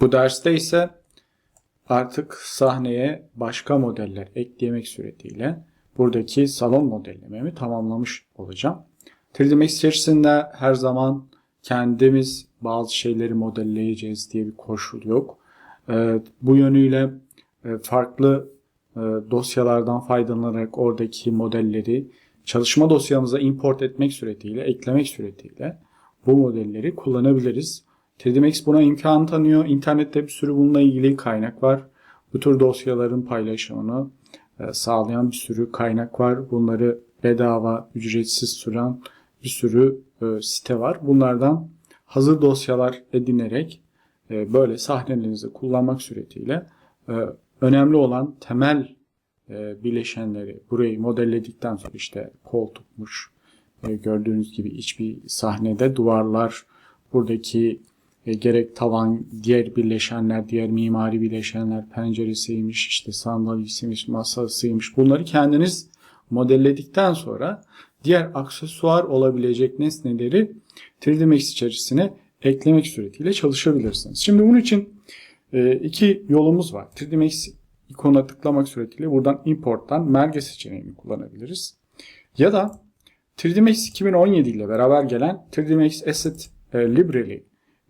Bu derste ise artık sahneye başka modeller eklemek suretiyle buradaki salon modellememi tamamlamış olacağım. 3D Max içerisinde her zaman kendimiz bazı şeyleri modelleyeceğiz diye bir koşul yok. Ee, bu yönüyle e, farklı e, dosyalardan faydalanarak oradaki modelleri çalışma dosyamıza import etmek suretiyle, eklemek suretiyle bu modelleri kullanabiliriz. 3D Max buna imkan tanıyor. İnternette bir sürü bununla ilgili kaynak var. Bu tür dosyaların paylaşımını e, sağlayan bir sürü kaynak var. Bunları bedava, ücretsiz sunan bir sürü e, site var. Bunlardan hazır dosyalar edinerek e, böyle sahnelerinizi kullanmak suretiyle önemli olan temel bileşenleri burayı modelledikten sonra işte koltukmuş gördüğünüz gibi iç bir sahnede duvarlar buradaki gerek tavan, diğer bileşenler, diğer mimari bileşenler, penceresiymiş, işte sandalyesiymiş, masasıymış. Bunları kendiniz modelledikten sonra diğer aksesuar olabilecek nesneleri 3D Max içerisine eklemek suretiyle çalışabilirsiniz. Şimdi bunun için e, iki yolumuz var. 3D Max ikonuna tıklamak suretiyle buradan importtan merge seçeneğini kullanabiliriz. Ya da 3D Max 2017 ile beraber gelen 3D Max Asset e, Library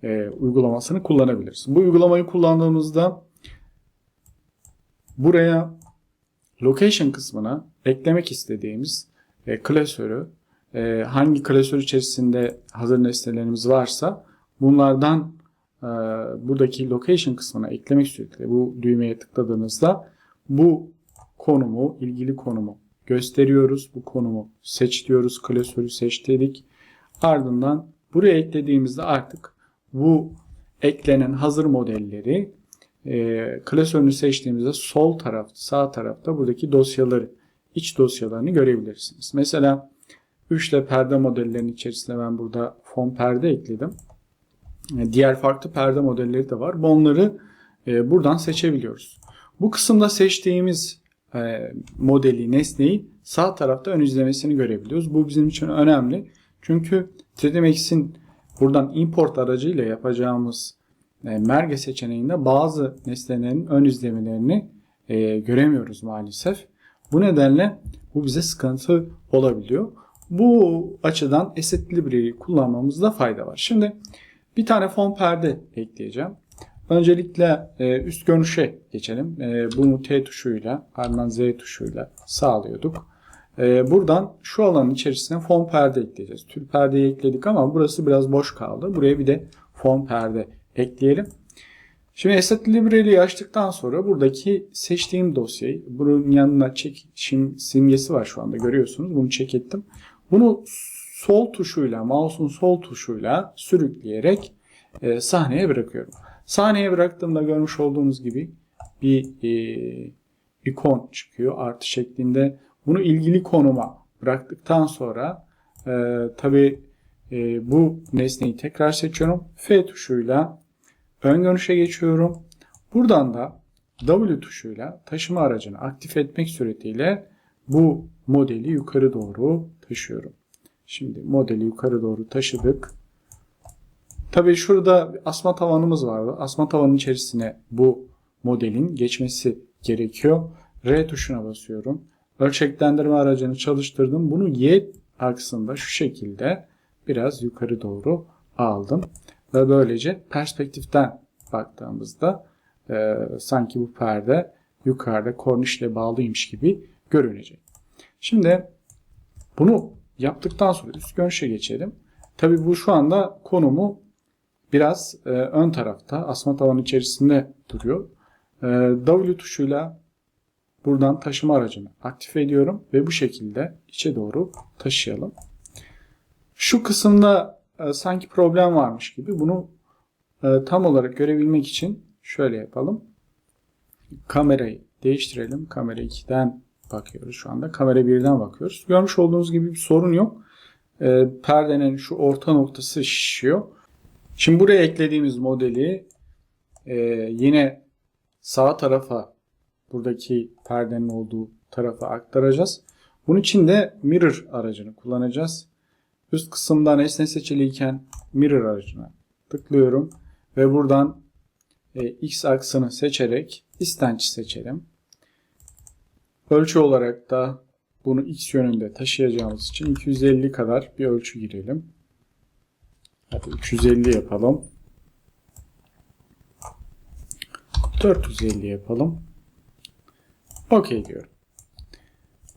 e, uygulamasını kullanabiliriz. Bu uygulamayı kullandığımızda buraya location kısmına eklemek istediğimiz e, klasörü e, hangi klasör içerisinde hazır nesnelerimiz varsa bunlardan e, buradaki location kısmına eklemek suretiyle bu düğmeye tıkladığınızda bu konumu, ilgili konumu gösteriyoruz. Bu konumu seç diyoruz. Klasörü seç dedik. Ardından buraya eklediğimizde artık bu eklenen hazır modelleri e, klasörünü seçtiğimizde sol taraf, sağ tarafta buradaki dosyaları, iç dosyalarını görebilirsiniz. Mesela 3'le perde modellerinin içerisinde ben burada fon perde ekledim. E, Diğer farklı perde modelleri de var. Onları e, buradan seçebiliyoruz. Bu kısımda seçtiğimiz e, modeli, nesneyi sağ tarafta ön izlemesini görebiliyoruz. Bu bizim için önemli. Çünkü 3D Max'in buradan import aracıyla yapacağımız e, merge seçeneğinde bazı nesnelerin ön izlemelerini e, göremiyoruz maalesef. Bu nedenle bu bize sıkıntı olabiliyor. Bu açıdan Asset Library'i kullanmamızda fayda var. Şimdi bir tane fon perde ekleyeceğim. Öncelikle e, üst görünüşe geçelim. Bunu T tuşuyla ardından Z tuşuyla sağlıyorduk. E, buradan şu alanın içerisine fon perde ekleyeceğiz. Tül perdeyi ekledik ama burası biraz boş kaldı. Buraya bir de fon perde ekleyelim. Şimdi Asset Library'yi açtıktan sonra buradaki seçtiğim dosyayı bunun yanına çekişim simgesi var şu anda görüyorsunuz. Bunu çek ettim. Bunu sol tuşuyla, mouse'un sol tuşuyla sürükleyerek e, sahneye bırakıyorum. Sahneye bıraktığımda görmüş olduğunuz gibi bir e, ikon çıkıyor artı şeklinde. Bunu ilgili konuma bıraktıktan sonra e, tabi e, bu nesneyi tekrar seçiyorum. F tuşuyla ön görünüşe geçiyorum. Buradan da W tuşuyla taşıma aracını aktif etmek suretiyle bu modeli yukarı doğru taşıyorum. Şimdi modeli yukarı doğru taşıdık. Tabii şurada asma tavanımız vardı. Asma tavanın içerisine bu modelin geçmesi gerekiyor. R tuşuna basıyorum. Ölçeklendirme aracını çalıştırdım. Bunu Y aksında şu şekilde biraz yukarı doğru aldım. Ve böylece perspektiften baktığımızda e, sanki bu perde yukarıda kornişle bağlıymış gibi görünecek. Şimdi bunu yaptıktan sonra üst görünüşe geçelim. Tabii bu şu anda konumu biraz e, ön tarafta asma tavanın içerisinde duruyor. E, W tuşuyla buradan taşıma aracını aktif ediyorum ve bu şekilde içe doğru taşıyalım. Şu kısımda e, sanki problem varmış gibi bunu e, tam olarak görebilmek için şöyle yapalım. Kamerayı değiştirelim. Kamera 2'den bakıyoruz şu anda. Kamera 1'den bakıyoruz. Görmüş olduğunuz gibi bir sorun yok. E, perdenin şu orta noktası şişiyor. Şimdi buraya eklediğimiz modeli e, yine sağ tarafa buradaki perdenin olduğu tarafa aktaracağız. Bunun için de mirror aracını kullanacağız. Üst kısımdan nesne seçiliyken mirror aracına tıklıyorum ve buradan e, x aksını seçerek istenç seçelim. Ölçü olarak da bunu x yönünde taşıyacağımız için 250 kadar bir ölçü girelim. Hadi 350 yapalım. 450 yapalım. OK diyorum.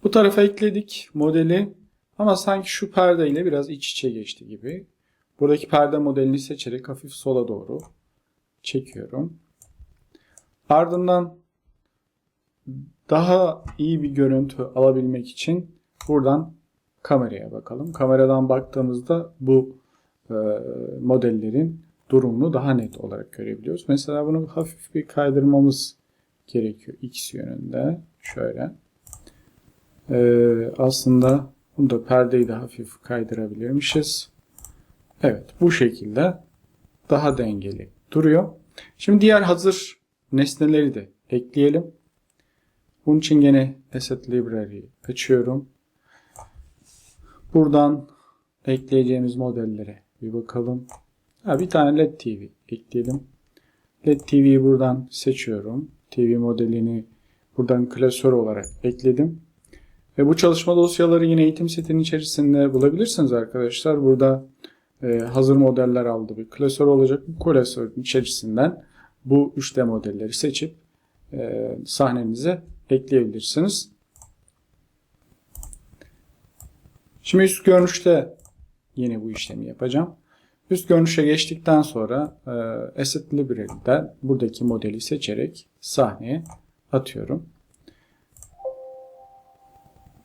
Bu tarafa ekledik modeli ama sanki şu perde ile biraz iç içe geçti gibi. Buradaki perde modelini seçerek hafif sola doğru çekiyorum. Ardından daha iyi bir görüntü alabilmek için buradan kameraya bakalım. Kameradan baktığımızda bu e, modellerin durumunu daha net olarak görebiliyoruz. Mesela bunu hafif bir kaydırmamız gerekiyor x yönünde. Şöyle. Ee, aslında bunu da perdeyi de hafif kaydırabilirmişiz. Evet bu şekilde daha dengeli duruyor. Şimdi diğer hazır nesneleri de ekleyelim. Bunun için gene Asset Library açıyorum. Buradan ekleyeceğimiz modellere bir bakalım. Ha, bir tane LED TV ekleyelim. LED TV'yi buradan seçiyorum. TV modelini buradan klasör olarak ekledim. Ve bu çalışma dosyaları yine eğitim setinin içerisinde bulabilirsiniz arkadaşlar. Burada e, hazır modeller aldı bir klasör olacak. Bu klasörün içerisinden bu 3D modelleri seçip e, sahnenize ekleyebilirsiniz. Şimdi üst görünüşte yine bu işlemi yapacağım. Üst görünüşe geçtikten sonra e, Asset Library'den buradaki modeli seçerek sahneye atıyorum.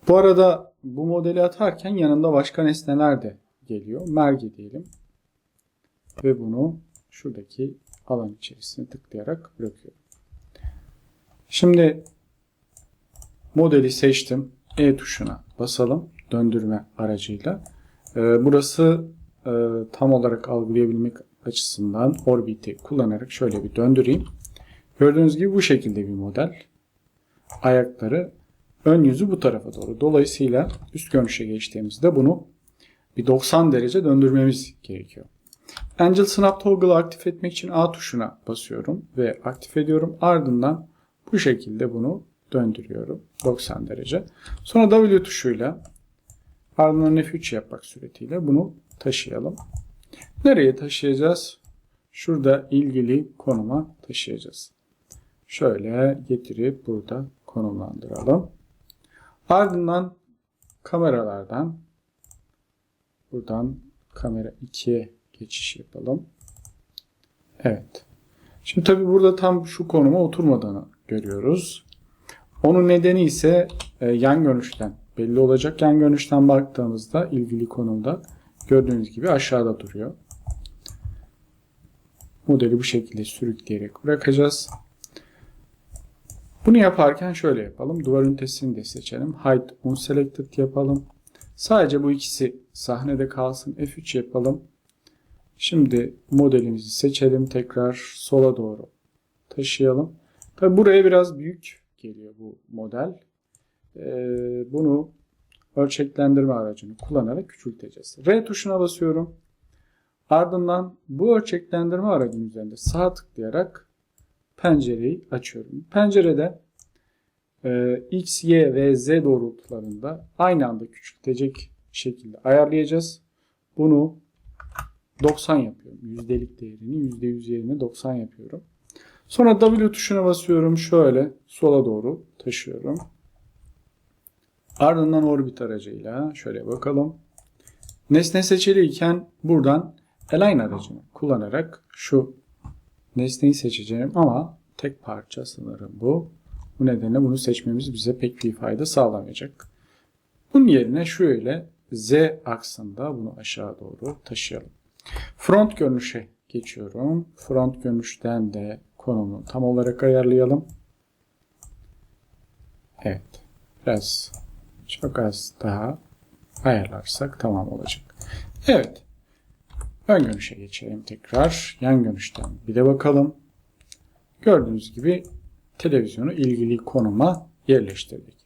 Bu arada bu modeli atarken yanında başka nesneler de geliyor. Merge diyelim. Ve bunu şuradaki alan içerisine tıklayarak bırakıyorum. Şimdi modeli seçtim. E tuşuna basalım. Döndürme aracıyla. Ee, burası e, tam olarak algılayabilmek açısından Orbit'i kullanarak şöyle bir döndüreyim. Gördüğünüz gibi bu şekilde bir model. Ayakları ön yüzü bu tarafa doğru. Dolayısıyla üst görünüşe geçtiğimizde bunu bir 90 derece döndürmemiz gerekiyor. Angel Snap Toggle'ı aktif etmek için A tuşuna basıyorum ve aktif ediyorum. Ardından bu şekilde bunu döndürüyorum 90 derece. Sonra W tuşuyla ardından F3 yapmak suretiyle bunu taşıyalım. Nereye taşıyacağız? Şurada ilgili konuma taşıyacağız. Şöyle getirip burada konumlandıralım. Ardından kameralardan buradan kamera 2'ye geçiş yapalım. Evet. Şimdi tabi burada tam şu konuma oturmadığını görüyoruz. Onun nedeni ise e, yan görünüşten belli olacak. Yan görünüşten baktığımızda ilgili konumda gördüğünüz gibi aşağıda duruyor. Modeli bu şekilde sürükleyerek bırakacağız. Bunu yaparken şöyle yapalım. Duvar ünitesini de seçelim. Hide unselected yapalım. Sadece bu ikisi sahnede kalsın. F3 yapalım. Şimdi modelimizi seçelim. Tekrar sola doğru taşıyalım. Tabi buraya biraz büyük geliyor bu model. Ee, bunu ölçeklendirme aracını kullanarak küçülteceğiz. R tuşuna basıyorum. Ardından bu ölçeklendirme aracının üzerinde sağ tıklayarak pencereyi açıyorum. Pencerede e, X, Y ve Z doğrultularında aynı anda küçültecek şekilde ayarlayacağız. Bunu 90 yapıyorum. Yüzdelik değerini %100 yerine 90 yapıyorum. Sonra W tuşuna basıyorum. Şöyle sola doğru taşıyorum. Ardından orbit aracıyla şöyle bakalım. Nesne seçiliyken buradan Align aracını kullanarak şu nesneyi seçeceğim ama tek parça sanırım bu. Bu nedenle bunu seçmemiz bize pek bir fayda sağlamayacak. Bunun yerine şöyle Z aksında bunu aşağı doğru taşıyalım. Front görünüşe geçiyorum. Front görünüşten de konumunu tam olarak ayarlayalım. Evet. Biraz çok az daha ayarlarsak tamam olacak. Evet. Ön görünüşe geçelim tekrar. Yan görünüşten bir de bakalım. Gördüğünüz gibi televizyonu ilgili konuma yerleştirdik.